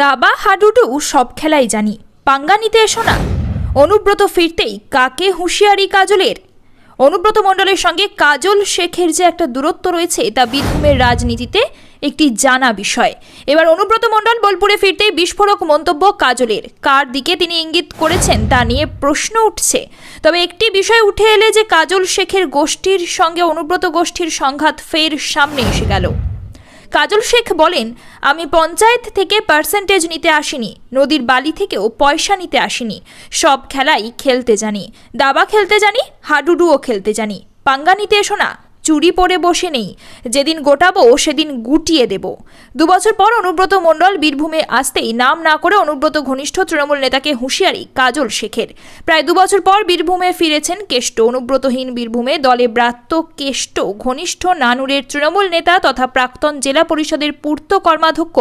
দাবা, হাডুডু, সব খেলাই জানি। পাঙ্গা নিতে এসো না। অনুব্রত ফিরতেই কাকে হুঁশিয়ারি কাজলের? অনুব্রত মণ্ডলের সঙ্গে কাজল শেখের যে একটা দূরত্ব রয়েছে, তা বীরভূমের রাজনীতিতে একটি জানা বিষয়। এবার অনুব্রত মণ্ডল বোলপুরে ফিরতেই বিস্ফোরক মন্তব্য কাজলের। কার দিকে তিনি ইঙ্গিত করেছেন, তা নিয়ে প্রশ্ন উঠছে। তবে একটি বিষয় উঠে এলে যে কাজল শেখের গোষ্ঠীর সঙ্গে অনুব্রত গোষ্ঠীর সংঘাত ফের সামনে এসে গেল। কাজল শেখ বলেন, আমি পঞ্চায়েত থেকে পার্সেন্টেজ নিতে আসিনি, নদীর বালি থেকেও পয়সা নিতে আসিনি, সব খেলাই খেলতে জানি, দাবা খেলতে জানি, হাডুডুও খেলতে জানি, পাঙ্গা নিতে এসো না। চুরি পরে বসে নেই। যেদিন গোটাবো, সেদিন গুটিয়ে দেব। দুবছর পর অনুব্রত মণ্ডল বীরভূমে আসতেই নাম না করে অনুব্রত ঘনিষ্ঠ তৃণমূল নেতাকে হুঁশিয়ারি কাজল শেখের। প্রায় দুবছর পর বীরভূমে ফিরেছেন কেষ্ট। অনুব্রতহীন বীরভূমে দলে ব্রাত্য কেষ্ট, ঘনিষ্ঠ নানুরের তৃণমূল নেতা তথা প্রাক্তন জেলা পরিষদের পূর্ত কর্মাধ্যক্ষ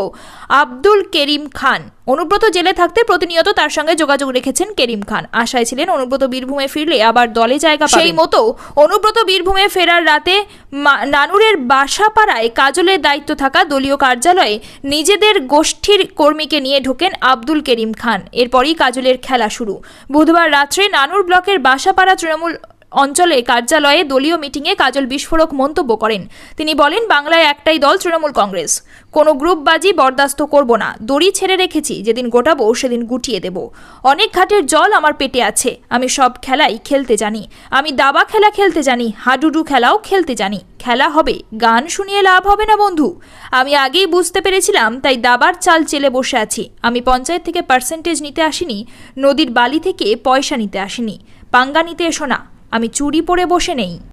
আব্দুল কেরিম খান। অনুব্রত জেলে থাকতে প্রতিনিয়ত তার সঙ্গে যোগাযোগ রেখেছেন কেরিম খান। আশায় ছিলেন অনুব্রত বীরভূমে ফিরলে আবার দলে জায়গা সেই মতো অনুব্রত বীরভূমে ফেরার রাতে নানুরের বাসাপাড়ায় কাজলের দায়িত্ব থাকা দলীয় কার্যালয়ে নিজেদের গোষ্ঠীর কর্মীকে নিয়ে ঢোকেন আব্দুল কেরিম খান। এরপরই কাজলের খেলা শুরু। বুধবার রাত্রে নানুর ব্লকের বাসাপাড়া তৃণমূল অঞ্চলে কার্যালয়ে দলীয় মিটিংয়ে কাজল বিস্ফোরক মন্তব্য করেন। তিনি বলেন, বাংলায় একটাই দল তৃণমূল কংগ্রেস। কোনো গ্রুপবাজি বরদাস্ত করব না। দড়ি ছেড়ে রেখেছি, যেদিন গোটাবো সেদিন গুটিয়ে দেব। অনেক ঘাটের জল আমার পেটে আছে, আমি সব খেলাই খেলতে জানি। আমি দাবা খেলা খেলতে জানি, হাডুডু খেলাও খেলতে জানি। খেলা হবে, গান শুনিয়ে লাভ হবে না বন্ধু। আমি আগেই বুঝতে পেরেছিলাম, তাই দাবার চাল চেলে বসে আছি। আমি পঞ্চায়েত থেকে পার্সেন্টেজ নিতে আসিনি, নদীর বালি থেকে পয়সা নিতে আসিনি। পাঙ্গা নিতে এসো না। আমি চুরি পরে বসে নেই।